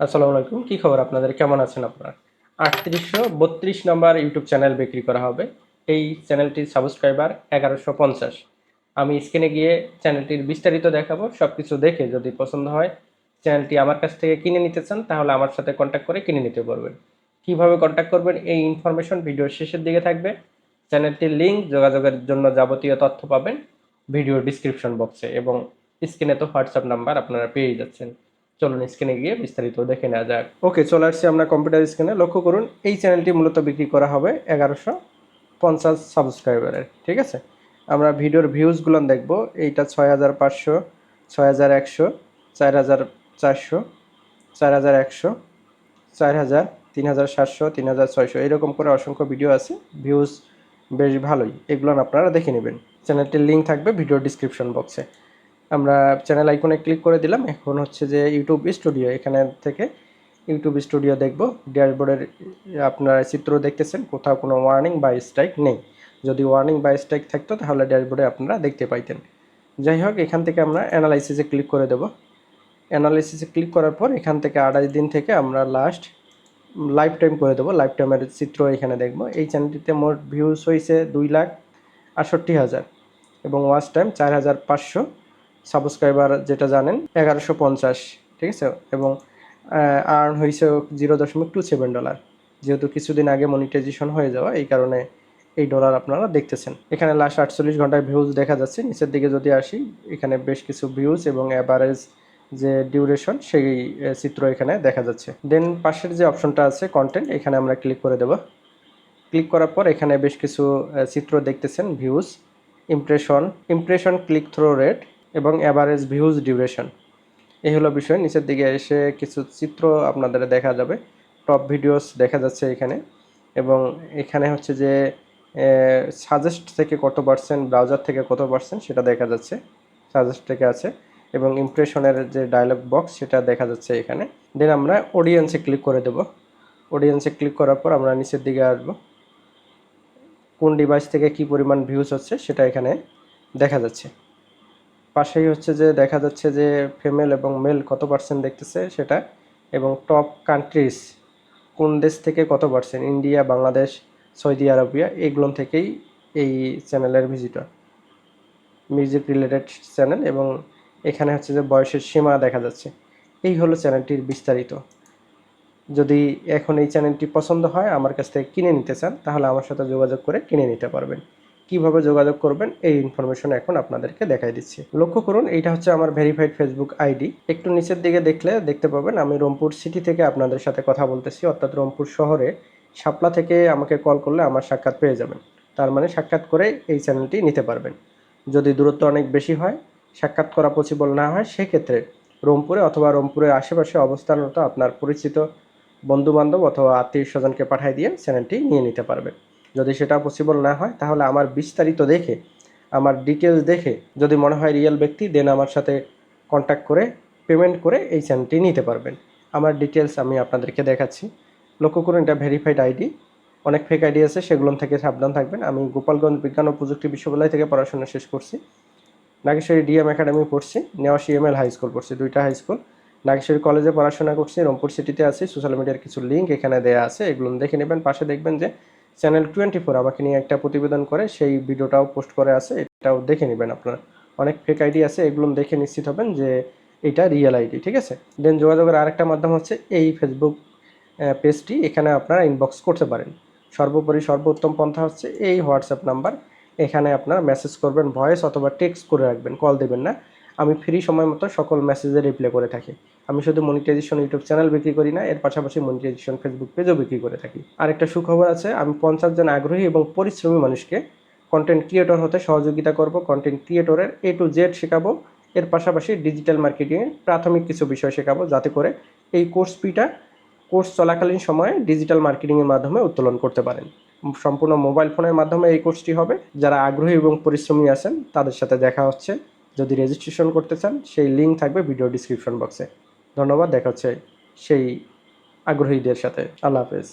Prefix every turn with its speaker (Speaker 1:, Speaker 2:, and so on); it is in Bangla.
Speaker 1: আসসালামু আলাইকুম, কি খবর আপনাদের? কেমন আছেন আপনারা? আটত্রিশশো বত্রিশ নম্বর ইউটিউব চ্যানেল বিক্রি করা হবে। এই চ্যানেলটির সাবস্ক্রাইবার এগারোশো পঞ্চাশ। আমি স্ক্রিনে গিয়ে চ্যানেলটির বিস্তারিত দেখাবো সব কিছু দেখে যদি পছন্দ হয় চ্যানেলটি আমার কাছ থেকে কিনে নিতে চান, তাহলে আমার সাথে কন্ট্যাক্ট করে কিনে নিতে পারবেন। কীভাবে কন্ট্যাক্ট করবেন এই ইনফরমেশন ভিডিওর শেষের দিকে থাকবে। চ্যানেলটির লিঙ্ক যোগাযোগের জন্য যাবতীয় তথ্য পাবেন ভিডিওর ডিসক্রিপশন বক্সে এবং স্ক্রিনে তো হোয়াটসঅ্যাপ নাম্বার আপনারা পেয়ে যাচ্ছেন। চলুন স্ক্রিনে গিয়ে বিস্তারিত দেখে নেওয়া যাক। ওকে চলে আসছি আমরা কম্পিউটার স্ক্রিনে লক্ষ্য করুন, এই চ্যানেলটি মূলত বিক্রি করা হবে এগারোশো পঞ্চাশ সাবস্ক্রাইবারের ঠিক আছে? আমরা ভিডিওর ভিউজগুলো দেখব। এইটা ছয় হাজার পাঁচশো, ছয় হাজার একশো, চার হাজার চারশো, চার হাজার একশো, চার হাজার, তিন হাজার সাতশো, তিন হাজার ছয়শো, এরকম করে অসংখ্য ভিডিও আছে। ভিউজ বেশ ভালোই। এগুলো আপনারা দেখে নেবেন। চ্যানেলটির লিঙ্ক থাকবে ভিডিও ডিসক্রিপশন বক্সে আমরা চ্যানেল আইকনে ক্লিক করে দিলাম। এখন হচ্ছে যে ইউটিউব স্টুডিও এখানে থেকে ইউটিউব স্টুডিও দেখব। ড্যাশবোর্ডের আপনারা চিত্র দেখতেছেন, কোথাও কোনো ওয়ার্নিং বা স্ট্রাইক নেই। যদি ওয়ার্নিং বা স্ট্রাইক থাকতো, তাহলে ড্যাশবোর্ডে আপনারা দেখতে পাইতেন। যাই হোক, এখান থেকে আমরা অ্যানালাইসিসে ক্লিক করে দেব। অ্যানালাইসিসে ক্লিক করার পর এখান থেকে আড়াই দিন থেকে আমরা লাস্ট লাইফ টাইম করে দেবো। লাইফ টাইমের চিত্র এখানে দেখব। এই চ্যানেলটিতে মোট ভিউজ হয়েছে দুই লাখ আটষট্টি হাজার এবং ওয়াচ টাইম চার হাজার পাঁচশো। সাবস্ক্রাইবার যেটা জানেন, এগারোশো পঞ্চাশ, ঠিক আছে? এবং আর্ন হয়েছে জিরো দশমিক টু সেভেন ডলার। যেহেতু কিছুদিন আগে মনিটাইজেশন হয়ে যাওয়া, এই কারণে এই ডলার আপনারা দেখতেছেন। এখানে লাস্ট আটচল্লিশ ঘন্টায় ভিউজ দেখা যাচ্ছে। নিচের দিকে যদি আসি, এখানে বেশ কিছু ভিউজ এবং অ্যাভারেজ যে ডিউরেশন সেই চিত্র এখানে দেখা যাচ্ছে। দেন পাশের যে অপশনটা আছে কন্টেন্ট এখানে আমরা ক্লিক করে দেব। ক্লিক করার পর এখানে বেশ কিছু চিত্র দেখতেছেন views impression impression click through rate এবং অ্যাভারেজ ভিউজ ডিউরেশন এই হলো বিষয়, নিচের দিকে এসে কিছু চিত্র আপনাদের দেখা যাবে। টপ ভিডিওস দেখা যাচ্ছে এখানে এবং এখানে হচ্ছে যে সাজেস্ট থেকে কত পার্সেন্ট ব্রাউজার থেকে কত পার্সেন্ট সেটা দেখা যাচ্ছে সাজেস্ট থেকে আছে এবং ইমপ্রেশনের যে ডায়লগ বক্স সেটা দেখা যাচ্ছে এখানে। দেন আমরা অডিয়েন্সে ক্লিক করে দেব। অডিয়েন্সে ক্লিক করার পর আমরা নিচের দিকে আসব। কোন ডিভাইস থেকে কি পরিমাণ ভিউজ হচ্ছে সেটা এখানে দেখা যাচ্ছে। পাশেই হচ্ছে যে দেখা যাচ্ছে যে ফিমেল এবং মেল কত পার্সেন্ট দেখতেছে সেটা? এবং টপ কান্ট্রিজ কোন দেশ থেকে কত percent India, Bangladesh, Saudi Arabia, এগুলো থেকেই এই চ্যানেলের ভিজিটর মিউজিক রিলেটেড চ্যানেল এবং এখানে হচ্ছে যে বয়সের সীমা দেখা যাচ্ছে। এই হলো চ্যানেলটির বিস্তারিত। যদি এখন এই চ্যানেলটি পছন্দ হয়, আমার কাছ থেকে কিনে নিতে চান, তাহলে আমার সাথে যোগাযোগ করে কিনে নিতে পারবেন। কীভাবে যোগাযোগ করবেন, এই ইনফরমেশন এখন আপনাদেরকে দেখাই দিচ্ছি। লক্ষ্য করুন, এইটা হচ্ছে আমার ভেরিফাইড ফেসবুক আইডি একটু নিচের দিকে দেখলে দেখতে পাবেন, আমি রংপুর সিটি থেকে আপনাদের সাথে কথা বলতেছি, অর্থাৎ রংপুর শহরে শাপলা থেকে আমাকে কল করলে আমার সাক্ষাৎ পেয়ে যাবেন। তার মানে সাক্ষাৎ করে এই চ্যানেলটি নিতে পারবেন। যদি দূরত্ব অনেক বেশি হয়, সাক্ষাৎ করা পসিবল না হয়, সেক্ষেত্রে রংপুরে অথবা রংপুরের আশেপাশে অবস্থানরত আপনার পরিচিত বন্ধু বান্ধব অথবা আত্মীয় স্বজনকে পাঠিয়ে দিয়ে চ্যানেলটি নিয়ে নিতে পারবেন। যদি সেটা পসিবল না হয়, তাহলে আমার বিস্তারিত দেখে, আমার ডিটেলস দেখে, যদি মনে হয় রিয়েল ব্যক্তি দেন আমার সাথে কন্ট্যাক্ট করে পেমেন্ট করে এই চ্যানেলটি নিতে পারবেন। আমার ডিটেলস আমি আপনাদেরকে দেখাচ্ছি। লক্ষ্য করুন, এটা ভেরিফাইড আইডি অনেক ফেক আইডি আছে, সেগুলো থেকে সাবধান থাকবেন। আমি গোপালগঞ্জ বিজ্ঞান ও প্রযুক্তি বিশ্ববিদ্যালয় থেকে পড়াশোনা শেষ করছি। নাগেশ্বরী ডিএম একাডেমি পড়ছি। Newashi M L high school পড়ছি, দুইটা হাই স্কুল নাগেশ্বরী কলেজে পড়াশোনা করছি, রংপুর সিটিতে আছি। সোশ্যাল মিডিয়ার কিছু লিঙ্ক এখানে দেওয়া আছে, এগুলো দেখে নেবেন। পাশে দেখবেন যে চ্যানেল টোয়েন্টি ফোর আমাকে নিয়ে একটা প্রতিবেদন করে, সেই ভিডিওটাও পোস্ট করে আছে, এটাও দেখে নেবেন আপনারা। অনেক ফেক আইডি আছে, এগুলো দেখে নিশ্চিত হবেন যে এটা রিয়েল আইডি ঠিক আছে? দেন যোগাযোগের আরেকটা মাধ্যম হচ্ছে এই ফেসবুক পেজটি এখানে আপনারা ইনবক্স করতে পারেন। সর্বোপরি সর্বোত্তম পন্থা হচ্ছে এই হোয়াটসঅ্যাপ নাম্বার এখানে আপনারা মেসেজ করবেন ভয়েস অথবা টেক্সট করে রাখবেন কল দেবেন না। আমি ফ্রি সময় মতো সকল মেসেজে রিপ্লাই করে থাকি। আমি শুধু মনিটাইজেশন ইউটিউব চ্যানেল বিক্রি করি না, এর পাশাপাশি মনিটাইজেশন ফেসবুক পেজও বিক্রি করে থাকি। আরেকটা সুখবর আছে, আমি পঞ্চাশ জন আগ্রহী এবং পরিশ্রমী মানুষকে কন্টেন্ট ক্রিয়েটর হতে সহযোগিতা করব কন্টেন্ট ক্রিয়েটরের এ টু জেড শেখাবো, এর পাশাপাশি ডিজিটাল মার্কেটিংয়ের প্রাথমিক কিছু বিষয় শেখাবো, যাতে করে এই কোর্স ফিটা কোর্স চলাকালীন সময়ে ডিজিটাল মার্কেটিংয়ের মাধ্যমে উত্তোলন করতে পারেন। সম্পূর্ণ মোবাইল ফোনের মাধ্যমে এই কোর্সটি হবে। যারা আগ্রহী এবং পরিশ্রমী আছেন, তাদের সাথে দেখা হচ্ছে। যদি রেজিস্ট্রেশন করতে চান, সেই লিঙ্ক থাকবে ভিডিও ডিসক্রিপশন বক্সে ধন্যবাদ, দেখা হচ্ছে সেই আগ্রহীদের সাথে। আল্লাহ হাফেজ।